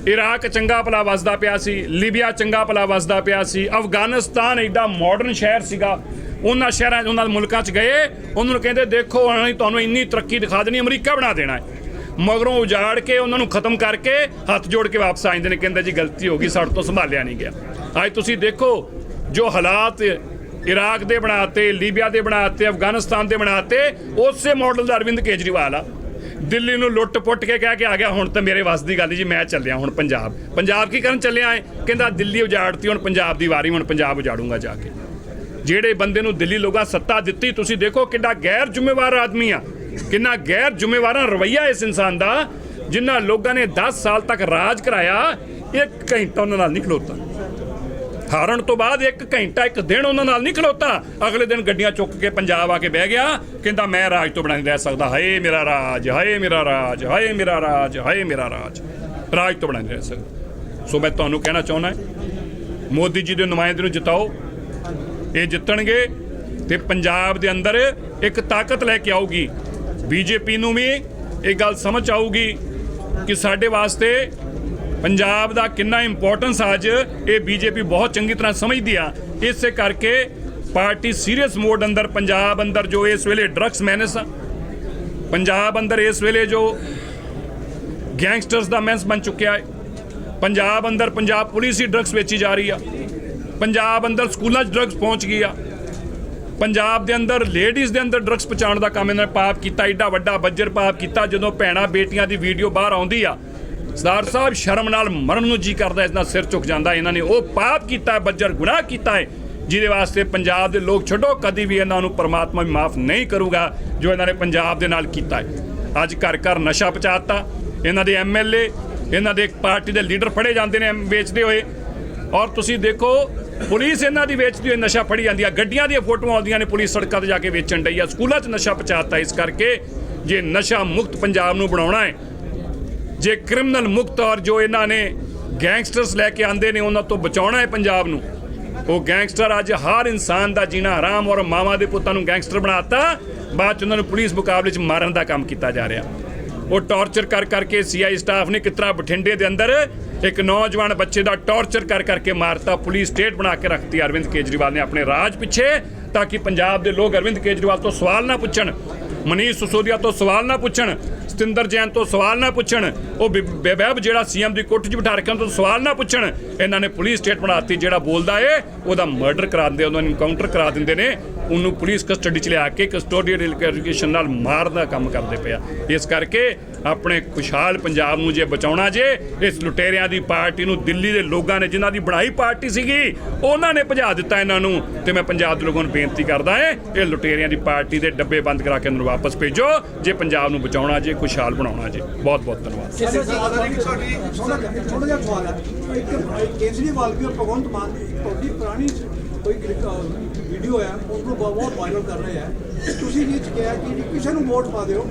ਇਰਾਕ ਚੰਗਾ ਭਲਾ ਵਸਦਾ ਪਿਆ ਸੀ, ਲੀਬੀਆ ਚੰਗਾ ਭਲਾ ਵਸਦਾ ਪਿਆ ਸੀ, ਅਫਗਾਨਿਸਤਾਨ ਐਡਾ ਮਾਡਰਨ ਸ਼ਹਿਰ ਸੀਗਾ। ਉਹਨਾਂ ਸ਼ਹਿਰਾਂ ਉਹਨਾਂ ਮੁਲਕਾਂ 'ਚ ਗਏ, ਉਹਨਾਂ ਨੂੰ ਕਹਿੰਦੇ, ਦੇਖੋ ਅਸੀਂ ਤੁਹਾਨੂੰ ਇੰਨੀ ਤਰੱਕੀ ਦਿਖਾ ਦੇਣੀ, ਅਮਰੀਕਾ ਬਣਾ ਦੇਣਾ ਹੈ ਮਗਰੋਂ ਉਜਾੜ ਕੇ ਉਹਨਾਂ ਨੂੰ ਖਤਮ ਕਰਕੇ ਹੱਥ ਜੋੜ ਕੇ ਵਾਪਸ ਆ ਜਾਂਦੇ ਨੇ, ਕਹਿੰਦੇ ਜੀ ਗਲਤੀ ਹੋ ਗਈ, ਸਾਡੇ ਤੋਂ ਸੰਭਾਲਿਆ ਨਹੀਂ ਗਿਆ। ਅੱਜ ਤੁਸੀਂ ਦੇਖੋ, ਜੋ ਹਾਲਾਤ ਇਰਾਕ ਦੇ ਬਣਾਤੇ, ਲੀਬੀਆ ਦੇ ਬਣਾਤੇ, ਅਫਗਾਨਿਸਤਾਨ ਦੇ ਬਣਾਤੇ, ਉਸੇ ਮਾਡਲ ਦਾ ਅਰਵਿੰਦ ਕੇਜਰੀਵਾਲ ਆ। ਦਿੱਲੀ ਨੂੰ ਲੁੱਟ ਪੁੱਟ ਕੇ ਕਹਿ ਕੇ ਆ ਗਿਆ, ਹੁਣ ਤਾਂ ਮੇਰੇ ਵੱਸ ਦੀ ਗੱਲ ਜੀ, ਮੈਂ ਚੱਲਿਆ ਹੁਣ ਪੰਜਾਬ। ਪੰਜਾਬ ਕੀ ਕਰਨ ਚੱਲਿਆ ਏ? ਕਹਿੰਦਾ ਦਿੱਲੀ ਉਜਾੜਤੀ, ਹੁਣ ਪੰਜਾਬ ਦੀ ਵਾਰੀ, ਹੁਣ ਪੰਜਾਬ ਉਜਾੜੂੰਗਾ ਜਾ ਕੇ। ਜਿਹੜੇ ਬੰਦੇ ਨੂੰ ਦਿੱਲੀ ਲੋਕਾਂ ਸੱਤਾ ਦਿੱਤੀ, ਤੁਸੀਂ ਦੇਖੋ ਕਿੰਨਾ ਗੈਰ ਜ਼ਿੰਮੇਵਾਰ ਆਦਮੀ ਆ। ਕਿੰਨਾ ਗੈਰ ਜ਼ਿੰਮੇਵਾਰਾਂ ਰਵਈਆ ਇਸ ਇਨਸਾਨ ਦਾ ਜਿਨ੍ਹਾਂ ਲੋਕਾਂ ਨੇ 10 ਸਾਲ ਤੱਕ ਰਾਜ ਕਰਾਇਆ, ਇੱਕ ਘੰਟਾ ਉਹਨਾਂ ਨਾਲ ਨਹੀਂ ਖਲੋਤਾ। ਹਾਰਨ ਤੋਂ ਬਾਅਦ ਇੱਕ ਘੰਟਾ, ਇੱਕ ਦਿਨ ਉਹਨਾਂ ਨਾਲ ਨਹੀਂ ਖਲੋਤਾ। ਅਗਲੇ ਦਿਨ ਗੱਡੀਆਂ ਚੁੱਕ ਕੇ ਪੰਜਾਬ ਆ ਕੇ ਬਹਿ ਗਿਆ। ਕਹਿੰਦਾ, ਮੈਂ ਰਾਜ ਤੋਂ ਬਣਾ ਨਹੀਂ ਰਹਿ ਸਕਦਾ। ਹਾਏ ਮੇਰਾ ਰਾਜ, ਹਾਏ ਮੇਰਾ ਰਾਜ, ਹਾਏ ਮੇਰਾ ਰਾਜ, ਹਾਏ ਮੇਰਾ ਰਾਜ। ਰਾਜ ਤੋਂ ਬਣਾ ਨਹੀਂ ਰਹਿ ਸਕਦਾ। ਸੋ ਮੈਂ ਤੁਹਾਨੂੰ ਕਹਿਣਾ ਚਾਹੁੰਦਾ ਮੋਦੀ ਜੀ ਦੇ ਨੁਮਾਇੰਦੇ ਨੂੰ ਜਿਤਾਓ। ਇਹ ਜਿੱਤਣਗੇ ਤੇ ਪੰਜਾਬ ਦੇ ਅੰਦਰ ਇੱਕ ਤਾਕਤ ਲੈ ਕੇ ਆਊਗੀ। ਬੀਜੇਪੀ ਨੂੰ ਵੀ ਇਹ ਗੱਲ ਸਮਝ ਆਊਗੀ ਕਿ ਸਾਡੇ ਵਾਸਤੇ ਪੰਜਾਬ ਦਾ ਕਿੰਨਾ ਇੰਪੋਰਟੈਂਸ ਅੱਜ ਇਹ ਬੀਜੇਪੀ ਬਹੁਤ ਚੰਗੀ ਤਰ੍ਹਾਂ ਸਮਝਦੀ ਆ। ਇਸੇ ਕਰਕੇ ਪਾਰਟੀ ਸੀਰੀਅਸ ਮੋਡ ਅੰਦਰ, ਪੰਜਾਬ ਅੰਦਰ ਜੋ ਇਸ ਵੇਲੇ ਡਰੱਗਸ ਮੈਨਸ ਆ। ਪੰਜਾਬ ਅੰਦਰ ਇਸ ਵੇਲੇ ਜੋ ਗੈਂਗਸਟਰਸ ਦਾ ਮੈਨਸ ਬਣ ਚੁੱਕਿਆ ਹੈ। ਪੰਜਾਬ ਅੰਦਰ ਪੰਜਾਬ ਪੁਲਿਸ ਹੀ ਡਰੱਗਸ ਵੇਚੀ ਜਾ ਰਹੀ ਆ। ਪੰਜਾਬ ਅੰਦਰ ਸਕੂਲਾਂ 'ਚ ਡਰੱਗਸ ਪਹੁੰਚ ਗਈ ਆ। ਪੰਜਾਬ ਦੇ ਅੰਦਰ ਲੇਡੀਜ਼ ਦੇ ਅੰਦਰ ਡਰੱਗਸ ਪਹੁੰਚਾਉਣ ਦਾ ਕੰਮ ਇਹਨਾਂ ਨੇ ਪਾਪ ਕੀਤਾ, ਏਡਾ ਵੱਡਾ ਬੱਜਰ ਪਾਪ ਕੀਤਾ, ਜਦੋਂ ਭੈਣਾਂ ਬੇਟੀਆਂ ਦੀ ਵੀਡੀਓ ਬਾਹਰ ਆਉਂਦੀ ਆ। ਸਰਦਾਰ ਸਾਹਿਬ, ਸ਼ਰਮ ਨਾਲ ਮਰਨ ਨੂੰ ਜੀ ਕਰਦਾ ਇਸ ਨਾਲ ਸਿਰ ਝੁਕ ਜਾਂਦਾ ਇਹਨਾਂ ਨੇ ਉਹ ਪਾਪ ਕੀਤਾ ਹੈ, ਬੱਜਰ ਗੁਨਾਹ ਕੀਤਾ ਹੈ, ਜਿਹਦੇ ਵਾਸਤੇ ਪੰਜਾਬ ਦੇ ਲੋਕ ਛੱਡੋ, ਕਦੀ ਵੀ ਇਹਨਾਂ ਨੂੰ ਪਰਮਾਤਮਾ ਵੀ ਮਾਫ ਨਹੀਂ ਕਰੂਗਾ, ਜੋ ਇਹਨਾਂ ਨੇ ਪੰਜਾਬ ਦੇ ਨਾਲ ਕੀਤਾ ਹੈ। ਅੱਜ ਘਰ ਘਰ ਨਸ਼ਾ ਪਚਾਤਾ ਇਹਨਾਂ ਦੇ ਐਮਐਲਏ ਇਹਨਾਂ ਦੇ ਇੱਕ ਪਾਰਟੀ ਦੇ ਲੀਡਰ ਫੜੇ ਜਾਂਦੇ ਨੇ ਵੇਚਦੇ ਹੋਏ। ਔਰ ਤੁਸੀਂ ਦੇਖੋ, ਪੁਲਿਸ ਇਹਨਾਂ ਦੀ ਵੇਚਦੀ ਹੋਈ ਨਸ਼ਾ ਫੜੀ ਜਾਂਦੀ ਆ, ਗੱਡੀਆਂ ਦੀਆਂ ਫੋਟੋਆਂ ਆਉਂਦੀਆਂ ਨੇ, ਪੁਲਿਸ ਸੜਕਾਂ ਤੇ ਜਾ ਕੇ ਵੇਚਣ ਡਈ ਆ, ਸਕੂਲਾਂ 'ਚ ਨਸ਼ਾ ਪਹੁੰਚਾਤਾ ਇਸ ਕਰਕੇ ਜੇ ਨਸ਼ਾ ਮੁਕਤ ਪੰਜਾਬ ਨੂੰ ਬਣਾਉਣਾ ਹੈ ਜੇ ਕ੍ਰਿਮੀਨਲ ਮੁਕਤ ਔਰ ਜੋ ਇਹਨਾਂ ਨੇ ਗੈਂਗਸਟਰਸ ਲੈ ਕੇ ਆਂਦੇ ਨੇ, ਉਹਨਾਂ ਤੋਂ ਬਚਾਉਣਾ ਹੈ ਪੰਜਾਬ ਨੂੰ, ਉਹ ਗੈਂਗਸਟਰ ਅੱਜ ਹਰ ਇਨਸਾਨ ਦਾ ਜੀਣਾ ਹਰਾਮ ਔਰ ਮਾਵਾਂ ਦੇ ਪੁੱਤਾਂ ਨੂੰ ਗੈਂਗਸਟਰ ਬਣਾਤਾ। ਬਾਅਦ ਚ ਉਹਨਾਂ ਨੂੰ ਪੁਲਿਸ ਮੁਕਾਬਲੇ ਚ ਮਾਰਨ ਦਾ ਕੰਮ ਕੀਤਾ ਜਾ ਰਿਹਾ। ਉਹ ਟੌਰਚਰ ਕਰ ਕਰਕੇ ਸੀਆਈ ਸਟਾਫ ਨੇ ਕਿਤਰਾ ਬਠਿੰਡੇ ਦੇ ਅੰਦਰ ਇੱਕ ਨੌਜਵਾਨ ਬੱਚੇ ਦਾ ਟੌਰਚਰ ਕਰ ਕਰਕੇ ਮਾਰਤਾ, ਪੁਲਿਸ ਸਟੇਟ ਬਣਾ ਕੇ ਰੱਖਤੀ। ਅਰਵਿੰਦ ਕੇਜਰੀਵਾਲ ਨੇ ਆਪਣੇ ਰਾਜ ਪਿੱਛੇ ਤਾਂ ਕਿ ਪੰਜਾਬ ਦੇ ਲੋਕ ਅਰਵਿੰਦ ਕੇਜਰੀਵਾਲ ਤੋਂ ਸਵਾਲ ਨਾ ਪੁੱਛਣ। ਮਨੀਸ਼ ਸਿਸੋਦੀਆ ਤੋਂ ਸਵਾਲ ਨਾ ਪੁੱਛਣ, ਸਤਿੰਦਰ ਜੈਨ ਤੋਂ ਸਵਾਲ ਨਾ ਪੁੱਛਣ, ਉਹ ਬਿ- ਵੈਬ ਜਿਹੜਾ ਸੀਐਮ ਦੀ ਕੋਠੀ 'ਚ ਬਿਠਾ ਰੱਖਿਆ ਉਹਨਾਂ ਤੋਂ ਸਵਾਲ ਨਾ ਪੁੱਛਣ, ਇਹਨਾਂ ਨੇ ਪੁਲਿਸ ਸਟੇਟਮੈਂਟ ਆਤੀ ਜਿਹੜਾ ਬੋਲਦਾ ਏ, ਉਹਦਾ ਮਰਡਰ ਕਰਾ ਦਿੰਦੇ, ਉਹਨਾਂ ਨੂੰ ਇਨਕਾਊਂਟਰ ਕਰਾ ਦਿੰਦੇ ਨੇ, ਉਹਨੂੰ ਪੁਲਿਸ ਕਸਟਡੀ 'ਚ ਲਿਆ ਕੇ ਕਸਟੋਡੀਅਲ ਐਜੂਕੇਸ਼ਨ ਨਾਲ ਮਾਰਨ ਦਾ ਕੰਮ ਕਰਦੇ ਪਿਆ। ਇਸ ਕਰਕੇ ਆਪਣੇ ਖੁਸ਼ਹਾਲ ਪੰਜਾਬ ਨੂੰ ਜੇ ਬਚਾਉਣਾ ਜੇ, ਇਸ ਲੁਟੇਰਿਆਂ ਦੀ ਪਾਰਟੀ ਨੂੰ ਦਿੱਲੀ ਦੇ ਲੋਕਾਂ ਨੇ ਜਿਨ੍ਹਾਂ ਦੀ ਬਣਾਈ ਪਾਰਟੀ ਸੀਗੀ, ਉਹਨਾਂ ਨੇ ਭਜਾ ਦਿੱਤਾ ਇਹਨਾਂ ਨੂੰ। ਤੇ ਮੈਂ ਪੰਜਾਬ ਦੇ ਲੋਕਾਂ ਨੂੰ ਬੇਨਤੀ ਕਰਦਾ ਏ ਇਹ ਲੁਟੇਰਿਆਂ ਦੀ ਪਾਰਟੀ ਦੇ ਡੱਬੇ ਬੰਦ ਕਰਾ ਕੇ ਇਹਨਾਂ ਨੂੰ ਵਾਪਸ ਭੇਜੋ, ਜੇ ਪੰਜਾਬ ਨੂੰ ਬਚਾਉਣਾ ਜੇ, ਖੁਸ਼ਹਾਲ ਬਣਾਉਣਾ ਜੇ। ਬਹੁਤ ਬਹੁਤ ਧੰਨਵਾਦ। ਥੋੜਾ ਜਿਹਾ ਸਵਾਲ ਹੈ। ਇੱਕ ਕੇਜਰੀਵਾਲ ਵੀ ਭਗਵੰਤ ਮਾਨ ਦੀ ਪੁਰਾਣੀ ਕੋਈ ਵੀਡੀਓ ਹੈ ਉਸ ਨੂੰ ਬਹੁਤ- ਵਾਇਰਲ ਕਰ ਰਹੇ ਹੈ। ਤੁਸੀਂ ਇਹ 'ਚ ਕਿਹਾ ਕਿ ਕਿਸੇ ਨੂੰ ਵੋਟ ਪਾ ਦਿਓ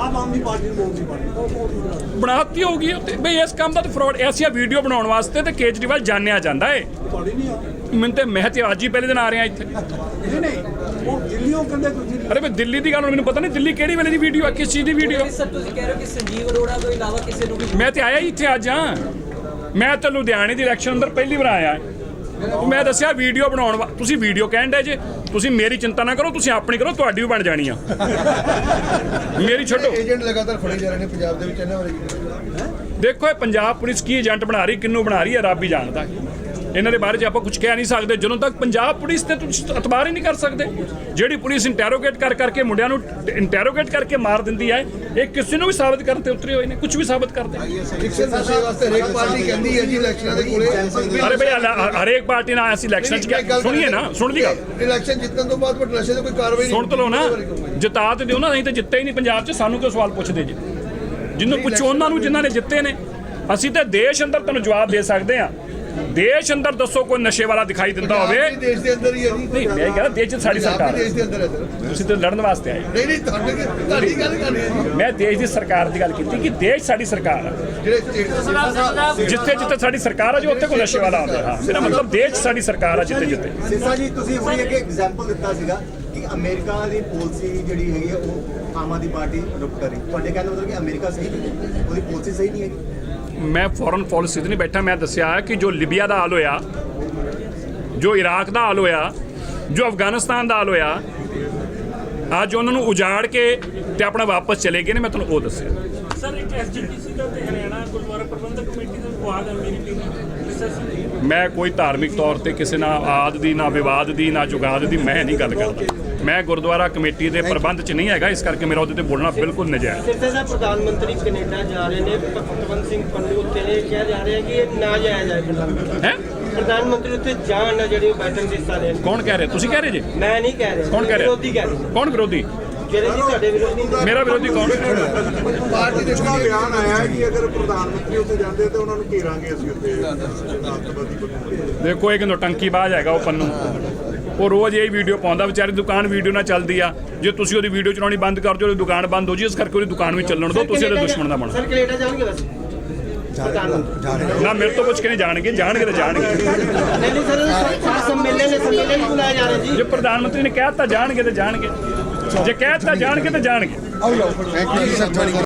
ਆਮ ਆਦਮੀ ਪਾਰਟੀ ਨੂੰ ਵੋਟ ਨਹੀਂ ਪਾਣੀ। ਬਣਾਤੀ ਹੋਗੀ ਤੇ। ਬਈ ਇਸ ਕੰਮ ਦਾ ਤਾਂ ਫਰਾਡ ਐਸੀਆਂ ਵੀਡੀਓ ਬਣਾਉਣ ਵਾਸਤੇ ਤੇ ਕੇਜਰੀਵਾਲ ਜਾਣਿਆ ਜਾਂਦਾ ਏ। ਮੈਨੂੰ ਤੇ ਮੈਂ ਤੇ ਅੱਜ ਹੀ ਪਹਿਲੇ ਦਿਨ ਆ ਰਿਹਾ ਇੱਥੇ। ਨਹੀਂ ਨਹੀਂ ਉਹ ਦਿੱਲੀੋਂ ਕਹਿੰਦੇ ਤੁਸੀਂ ਅਰੇ ਬਈ ਦਿੱਲੀ ਦੀ ਗੱਲ ਮੈਨੂੰ ਪਤਾ ਨਹੀਂ ਦਿੱਲੀ ਕਿਹੜੀ ਵੇਲੇ ਦੀ ਵੀਡੀਓ ਆ ਕਿਸ ਚੀਜ਼ ਦੀ ਵੀਡੀਓ ਸਰ ਤੁਸੀਂ ਕਹਿ ਰਹੇ ਹੋ ਕਿ ਸੰਜੀਵ ਅਰੋੜਾ ਤੋਂ ਇਲਾਵਾ ਕਿਸੇ ਨੂੰ ਵੀ ਮੈਂ ਤੇ ਆਇਆ ਹੀ ਇੱਥੇ ਅੱਜ ਆ ਮੈਂ ਤਾਂ ਲੁਧਿਆਣੇ ਦੀ ਇਲੈਕਸ਼ਨ ਅੰਦਰ ਪਹਿਲੀ ਵਾਰ ਆਇਆ। ਮੈਂ ਦੱਸਿਆ ਵੀਡੀਓ ਬਣਾਉਣ ਵਾ- ਤੁਸੀਂ ਵੀਡੀਓ ਕਹਿੰਦੇ ਜੇ ਤੁਸੀਂ ਮੇਰੀ ਚਿੰਤਾ ਨਾ ਕਰੋ ਤੁਸੀਂ ਆਪਣੀ ਕਰੋ ਤੁਹਾਡੀ ਵੀ ਬਣ ਜਾਣੀ ਆ। ਮੇਰੀ ਛੱਡੋ। ਏਜੰਟ ਲਗਾਤਾਰ ਫੜੇ ਜਾ ਰਹੇ ਨੇ ਪੰਜਾਬ ਦੇ ਵਿੱਚ ਇਹਨਾਂ ਬਾਰੇ। ਦੇਖੋ ਇਹ ਪੰਜਾਬ ਪੁਲਿਸ ਕੀ ਏਜੰਟ ਬਣਾ ਰਹੀ ਕਿੰਨੂੰ ਬਣਾ ਰਹੀ ਹੈ ਰੱਬ ਹੀ ਜਾਣਦਾ। ਇਹਨਾਂ ਦੇ ਬਾਰੇ 'ਚ ਆਪਾਂ ਕੁਝ ਕਹਿ ਨਹੀਂ ਸਕਦੇ। ਜਦੋਂ ਤੱਕ ਪੰਜਾਬ ਪੁਲਿਸ ਤੇ ਤੁਸੀਂ ਇਤਬਾਰ ਹੀ ਨਹੀਂ ਕਰ ਸਕਦੇ। ਜਿਹੜੀ ਪੁਲਿਸ ਇੰਟਰੋਗੇਟ ਕਰ ਕਰਕੇ ਮੁੰਡਿਆਂ ਨੂੰ ਇੰਟਰੋਗੇਟ ਕਰਕੇ ਮਾਰ ਦਿੰਦੀ ਹੈ ਇਹ ਕਿਸੇ ਨੂੰ ਵੀ ਸਾਬਤ ਕਰਨ ਤੇ ਉਤਰੇ ਹੋਏ ਨੇ ਕੁਝ ਵੀ ਸਾਬਤ ਕਰਦੇ। ਅਰੇ ਭਈ ਹਰ- ਹਰੇਕ ਪਾਰਟੀ ਨਾਲ ਅਸੀਂ ਇਲੈਕਸ਼ਨ ਚ ਕਿਹਾ- ਸੁਣੀਏ ਨਾ ਸੁਣ ਲਈ ਗੱਲ। ਇਲੈਕਸ਼ਨ ਜਿੱਤਣ ਤੋਂ ਬਾਅਦ ਬਟ ਨਸ਼ੇ ਤੇ ਕੋਈ ਕਾਰਵਾਈ ਨਹੀਂ ਸੁਣ ਤਾਂ ਲਓ ਨਾ ਜਿਤਾ ਤੇ ਦਿਓ ਨਾ ਅਸੀਂ ਤਾਂ ਜਿੱਤੇ ਹੀ ਨਹੀਂ ਪੰਜਾਬ 'ਚ। ਸਾਨੂੰ ਕਿਉਂ ਸਵਾਲ ਪੁੱਛਦੇ ਜੀ? ਜਿੰਨੂੰ ਪੁੱਛੋ ਉਹਨਾਂ ਨੂੰ ਜਿਨ੍ਹਾਂ ਨੇ ਜਿੱਤੇ ਨੇ। ਅਸੀਂ ਤਾਂ ਦੇਸ਼ ਅੰਦਰ ਤੁਹਾਨੂੰ ਜਵਾਬ ਦੇ ਸਕਦੇ ਆ ਦੇਸ਼ ਅੰਦਰ ਦੱਸੋ ਕੋਈ ਨਸ਼ੇ ਵਾਲਾ ਦਿਖਾਈ ਦਿੰਦਾ ਹੋਵੇ। ਦੇਸ਼ ਦੇ ਅੰਦਰ ਹੀ ਹੈ ਜੀ ਨਹੀਂ ਮੈਂ ਕਹਿੰਦਾ ਦੇਸ਼ 'ਚ ਸਾਡੀ ਸਰਕਾਰ। ਦੇਸ਼ ਦੇ ਅੰਦਰ ਹੈ ਸਰ। ਤੁਸੀਂ ਤਾਂ ਲੜਨ ਵਾਸਤੇ ਆਏ ਨਹੀਂ ਨਹੀਂ ਤੁਹਾਡੀ ਤੁਹਾਡੀ ਗੱਲ ਕਰ ਰਹੇ ਹਾਂ ਜੀ। ਮੈਂ ਦੇਸ਼ ਦੀ ਸਰਕਾਰ ਦੀ ਗੱਲ ਕੀਤੀ ਕਿ ਦੇਸ਼ ਸਾਡੀ ਸਰਕਾਰ ਹੈ। ਜਿੱਥੇ ਜਿੱਥੇ ਸਾਡੀ ਸਰਕਾਰ ਹੈ ਜੋ ਉੱਥੇ ਕੋਈ ਨਸ਼ੇ ਵਾਲਾ ਆਉਂਦਾ ਹਾਂ। ਮੇਰਾ ਮਤਲਬ ਦੇਸ਼ ਸਾਡੀ ਸਰਕਾਰ ਹੈ ਜਿੱਥੇ ਜਿੱਥੇ। ਸਿਸਾ ਜੀ ਤੁਸੀਂ ਹੁਣੇ ਇੱਕ ਐਗਜ਼ਾਮਪਲ ਦਿੱਤਾ ਸੀਗਾ ਕਿ ਅਮਰੀਕਾ ਦੀ ਪਾਲਿਸੀ ਜਿਹੜੀ ਹੈਗੀ ਉਹ ਆਮ ਆਦਮੀ ਪਾਰਟੀ ਅਡਾਪਟ ਕਰੀ ਤੁਹਾਡੇ ਕਹਿਣ ਦਾ ਮਤਲਬ ਕਿ ਅਮਰੀਕਾ ਸਹੀ ਨਹੀਂ ਉਹਦੀ ਪਾਲਿਸੀ ਸਹੀ ਨਹੀਂ ਹੈਗੀ। ਮੈਂ ਫੋਰਨ ਪਾਲਿਸੀ ਤੇ ਨਹੀਂ ਬੈਠਾ ਮੈਂ ਦੱਸਿਆ ਕਿ ਜੋ ਲਿਬੀਆ ਦਾ ਹਾਲ ਹੋਇਆ ਜੋ ਇਰਾਕ ਦਾ ਹਾਲ ਹੋਇਆ ਜੋ ਅਫਗਾਨਿਸਤਾਨ ਦਾ ਹਾਲ ਹੋਇਆ ਅੱਜ ਉਹਨਾਂ ਨੂੰ ਉਜਾੜ ਕੇ ਤੇ ਆਪਣਾ ਵਾਪਸ ਚਲੇ ਗਏ ਨੇ ਮੈਂ ਤੁਹਾਨੂੰ ਉਹ ਦੱਸਿਆ। ਸਰ ਇੱਕ ਐਸਜੀਪੀਸੀ ਦਾ ਤੇ ਹਰਿਆਣਾ ਗੁਰਦੁਆਰਾ ਪ੍ਰਬੰਧਕ ਕਮੇਟੀ ਦਾ ਵਿਵਾਦ ਹੈ ਮੇਰੀ ਟੀਮ ਮੈਂ ਕੋਈ ਧਾਰਮਿਕ ਤੌਰ ਤੇ ਕਿਸੇ ਨਾਲ ਆਦ ਦੀ ਨਾ ਵਿਵਾਦ ਦੀ ਨਾ ਜੁਗਾਦ ਦੀ ਮੈਂ ਨਹੀਂ ਗੱਲ ਕਰਦਾ। ਮੈਂ ਗੁਰਦੁਆਰਾ ਕਮੇਟੀ ਦੇ ਪ੍ਰਬੰਧ 'ਚ ਨਹੀਂ ਹੈਗਾ ਇਸ ਕਰਕੇ ਮੇਰਾ ਉਹਦੇ ਤੇ ਬੋਲਣਾ ਬਿਲਕੁਲ ਨਜਾਇਜ਼। ਸਿਰਸੇ ਸਾਹਿਬ ਪ੍ਰਧਾਨ ਮੰਤਰੀ ਕੈਨੇਡਾ ਜਾ ਰਹੇ ਨੇ ਭਗਵੰਤ ਸਿੰਘ ਪੰਨੂ ਉੱਤੇ ਨੇ ਕਿਹਾ ਜਾ ਰਿਹਾ ਕਿ ਇਹ ਨਾ ਜਾਇਆ ਜਾਏ ਪ੍ਰਧਾਨ ਹੈ? ਪ੍ਰਧਾਨ ਮੰਤਰੀ ਉੱਤੇ ਜਾਣ ਨਾ ਜਿਹੜੀ ਬੈਠਕ ਦੇ ਹਿੱਸਾ ਲੈਣ। ਕੌਣ ਕਹਿ ਰਿਹਾ? ਤੁਸੀਂ ਕਹਿ ਰਹੇ ਜੀ? ਮੈਂ ਨਹੀਂ ਕਹਿ ਰਿਹਾ। ਕੌਣ ਕਹਿ ਰਿਹਾ? ਵਿਰੋਧੀ ਕਹਿ ਰਹੇ ਕੌਣ ਵਿਰੋਧੀ? ਜਿਹੜੇ ਜੀ ਤੁਹਾਡੇ ਵਿਰੋਧੀ। ਮੇਰਾ ਵਿਰੋਧੀ ਕੌਣ? ਪਾਰਟੀ ਦੇ ਦਾ ਬਿਆਨ ਆਇਆ ਹੈ ਕਿ ਅਗਰ ਪ੍ਰਧਾਨ ਮੰਤਰੀ ਉੱਥੇ ਜਾਂਦੇ ਤਾਂ ਉਹਨਾਂ ਨੂੰ ਘੇਰਾਂਗੇ ਅਸੀਂ ਉੱਥੇ। ਦੇਖੋ ਇਹ ਨੋਟੰਕੀ ਬਾਜ਼ ਹੈਗਾ ਉਹ ਪੰਨੂ ਉਹ ਰੋਜ਼ ਇਹ ਵੀਡੀਓ ਪਾਉਂਦਾ ਵਿਚਾਰੀ ਦੁਕਾਨ ਵੀਡੀਓ ਨਾਲ ਚੱਲਦੀ ਆ। ਜੇ ਤੁਸੀਂ ਉਹਦੀ ਵੀਡੀਓ ਚਲਾਉਣੀ ਬੰਦ ਕਰ ਦਿਓ ਉਹਦੀ ਦੁਕਾਨ ਬੰਦ ਹੋ ਜੀ ਇਸ ਕਰਕੇ ਉਹਦੀ ਦੁਕਾਨ ਵੀ ਚੱਲਣ ਦਿਓ ਤੁਸੀਂ ਇਹਦੇ ਦੁਸ਼ਮਣ ਦਾ ਬਣੋ ਸਰ ਕੈਨੇਡਾ ਜਾਣਗੇ ਵੈਸੇ? ਪ੍ਰਧਾਨ ਮੰਤਰੀ ਨਾ ਮੇਰੇ ਤੋਂ ਪੁੱਛ ਕੇ ਨਹੀਂ ਜਾਣਗੇ? ਜਾਣਗੇ ਤਾਂ ਜਾਣਗੇ। ਨਹੀਂ ਨਹੀਂ ਸਰ ਸਾਰ ਸੰਮੇਲਨ ਨੇ ਸੰਮੇਲਨ ਨਹੀਂ ਬੁਲਾਇਆ ਜਾ ਰਿਹਾ ਜੀ। ਜੇ ਪ੍ਰਧਾਨ ਮੰਤਰੀ ਨੇ ਕਹਿ ਦਿੱਤਾ ਜਾਣਗੇ ਤਾਂ ਜਾਣਗੇ। ਜੇ ਕਹਿ ਦਿੱਤਾ ਜਾਣਗੇ ਤਾਂ ਜਾਣਗੇ। Thank you sir